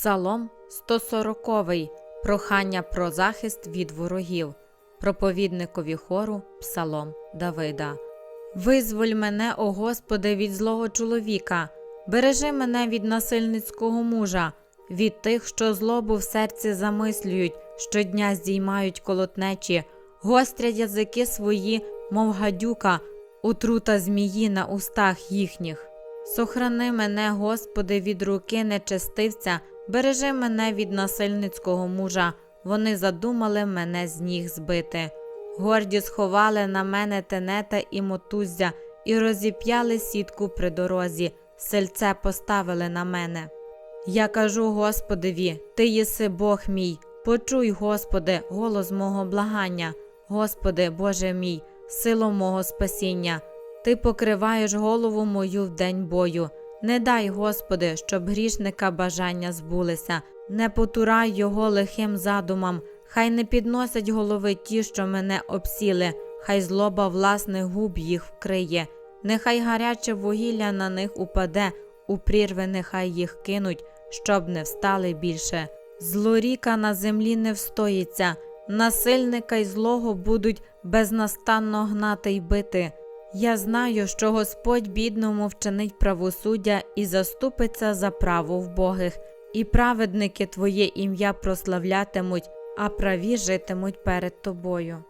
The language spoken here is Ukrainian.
Псалом 140. Прохання про захист від ворогів. Проповідникові хору Псалом Давида. Визволь мене, о Господи, від злого чоловіка, бережи мене від насильницького мужа, від тих, що злобу в серці замислюють, щодня здіймають колотнечі, гострять язики свої, мов гадюка, утрута змії на устах їхніх. Сохрани мене, Господи, від руки нечестивця, бережи мене від насильницького мужа, вони задумали мене з ніг збити. Горді сховали на мене тенета і мотуздя, і розіп'яли сітку при дорозі, сельце поставили на мене. Я кажу Господеві, Ти єси Бог мій, почуй, Господи, голос мого благання, Господи, Боже мій, сило мого спасіння. Ти покриваєш голову мою в день бою. Не дай, Господи, щоб грішника бажання збулися, не потурай його лихим задумам, хай не підносять голови ті, що мене обсіли, хай злоба власних губ їх вкриє, нехай гаряче вугілля на них упаде, у прірви нехай їх кинуть, щоб не встали більше. Злоріка на землі не встоїться, насильника й злого будуть безнастанно гнати й бити. Я знаю, що Господь бідному вчинить правосуддя і заступиться за право вбогих, і праведники Твоє ім'я прославлятимуть, а праві житимуть перед тобою.